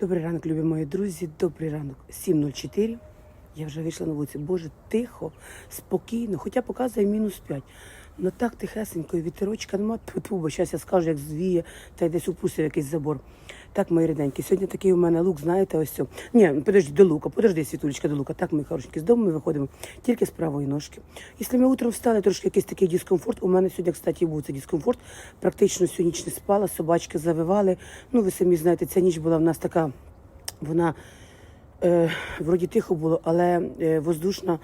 Добрий ранок, любі мої друзі. Добрий ранок. 7.04. Я вже вийшла на вулицю. Боже, тихо, спокійно, хоча показує мінус 5. Ну так тихесенько, вітерочка нема. Тьфу, бо зараз я скажу, як звіє, та й десь упустив якийсь забор. Так, мої рідненькі, сьогодні такий у мене лук, знаєте, ось цьо. Ні, подожди, до лука, подожди, світулечка, до лука. Так, мої хорошенькі, з дому ми виходимо тільки з правої ножки. Якщо ми утром встали, трошки якийсь такий дискомфорт. У мене сьогодні, кстати, був цей дискомфорт. Практично всю ніч не спала, собачки завивали. Ну, ви самі знаєте, ця ніч була в нас така, вона е, вроді тихо було, але е, воздушна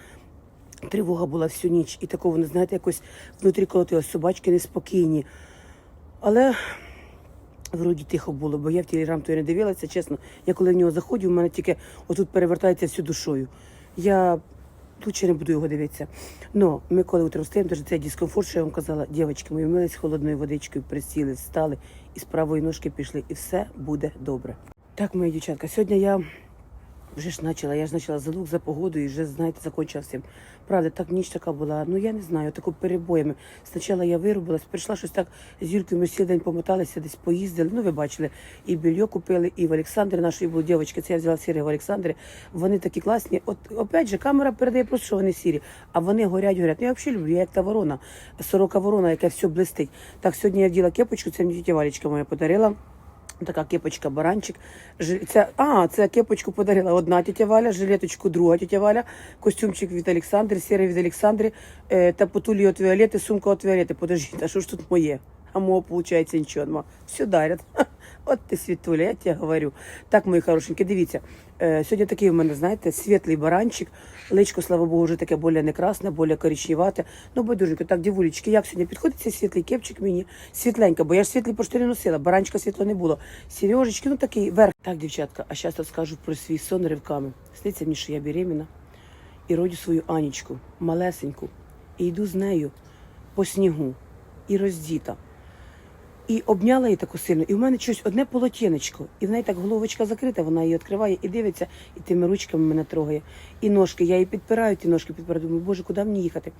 тривога була всю ніч. І такого, не знаєте, якось внутрі колотилось, собачки неспокійні. Але вроді тихо було, бо я в телеграм то я не дивилася, чесно. Я коли в нього заходжу, у мене тільки отут перевертається всю душою. Я тут ще не буду його дивитися. Но ми коли утром встаємо, даже цей дискомфорт, що я вам казала, дівчатки, ми вмились холодною водичкою, присіли, встали і з правої ножки пішли, і все буде добре. Так, мої дівчатка, сьогодні я вже ж почала, я ж почала за лук, за погоду і вже, знаєте, закончила всім. Правда, так ніч така була, ну я не знаю, таку перебоями. Спочатку я виробилась, прийшла щось так з Юлькою, ми цілий день помоталися, десь поїздили. Ну, ви бачили, і белье купили, і в Олександрі нашої були дівчатки, це я взяла сірі в Олександрі. Вони такі класні. От опять же, камера передає просто, що вони сірі, а вони горять, горять. Ну, я взагалі люблю, я як та ворона, сорока ворона, яка все блистить. Так, сьогодні я вділа кепочку, це мені тітя Валечка моя подарила. Така кепочка баранчик. Це, а, це кепочку подарила одна тітя Валя, жилеточку друга тітя Валя, костюмчик від Олександри, сірий від Олександри, е, та потулі від Віолети, сумка від Віолети. Подожди, а що ж тут моє? А мого, виходить, нічого нема. Все дарять. От ти світуля, я тебе говорю. Так, мої хорошенькі, дивіться. Е, сьогодні такий у мене, знаєте, світлий баранчик. Личко, слава Богу, вже таке більш не красне, більш коричневате. Ну, байдуженько. Так, дівулечки, як сьогодні підходить цей світлий кепчик мені? Світленько, бо я ж світлий пошти носила, баранчика світло не було. Сережечки, ну такий верх. Так, дівчатка, а зараз розкажу про свій сон ривками. Сниться мені, що я беременна і родю свою Анічку, малесеньку, і йду з нею по снігу і роздіта. І обняла її таку сильно, і в мене щось одне полотенечко, і в неї так головочка закрита, вона її відкриває і дивиться, і тими ручками мене трогає. І ножки, я її підпираю, ті ножки підпираю. Думаю, боже, куди мені їхати?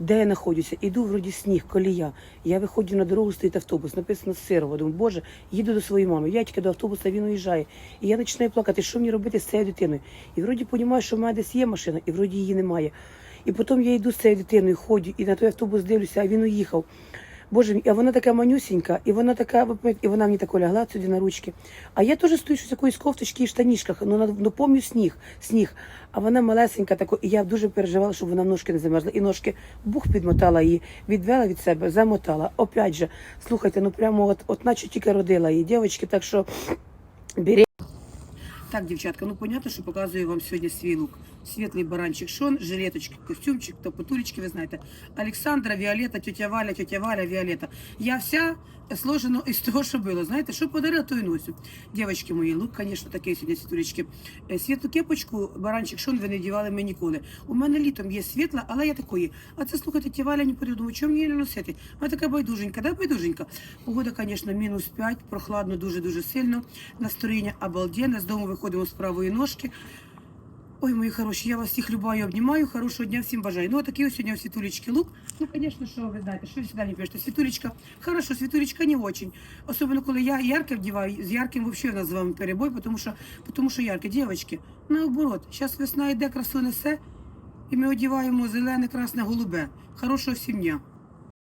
Де я знаходжуся? Іду вроді сніг, колія. Я виходжу на дорогу, стоїть автобус, написано Сирова. Думаю, боже, їду до своєї мами. Я до автобуса він уїжджає. І я починаю плакати, що мені робити з цією дитиною. І вроді розумію, що в мене десь є машина, і вроді її немає. І потім я йду з цією дитиною, ходжу, і на той автобус дивлюся, а він уїхав. Боже а вона така манюсінька, і вона така, і вона мені тако лягла сюди на ручки. А я теж стою щось якоїсь кофточці і штанішках, ну, ну помню сніг, сніг. А вона малесенька тако, і я дуже переживала, щоб вона ножки не замерзла. І ножки бух підмотала її, відвела від себе, замотала. Опять же, слухайте, ну прямо от, от наче тільки родила її, дівчатки, так що беріть. Так, дівчатка, ну понятно, що показую вам сьогодні свій лук. Світлий баранчик шон, жилеточки, костюмчик, то потулечки, ви знаєте. Олександра, Віолета, тетя Валя, тетя Валя, Віолета. Я вся сложена із того, що було. Знаєте, що подарила, то і носю. Дівчатки мої, лук, звісно, такий сьогодні світулечки. Е, Світлу кепочку, баранчик шон, ви не дівали мені ніколи. У мене літом є світла, але я такої. А це, слухайте, тетя Валя не подумаю, чому мені не носити? Вона така байдуженька, да, байдуженька. Погода, звісно, мінус 5, прохладно, дуже-дуже сильно. Настроєння обалденне. З дому виходимо з правої ножки. Ой, мої хороші, я вас всіх любаю, обнімаю. Хорошого дня всім бажаю. Ну, такий ось сьогодні у лук. Ну, звісно, що ви знаєте, що ви сюди не пишете. Світулечка, хорошо, світулечка не очень. Особливо, коли я ярке вдіваю, з ярким взагалі у перебой, тому що, тому що ярке. Дівчатки, наоборот, зараз весна йде, красу несе, і ми одіваємо зелене, красне, голубе. Хорошого всім дня.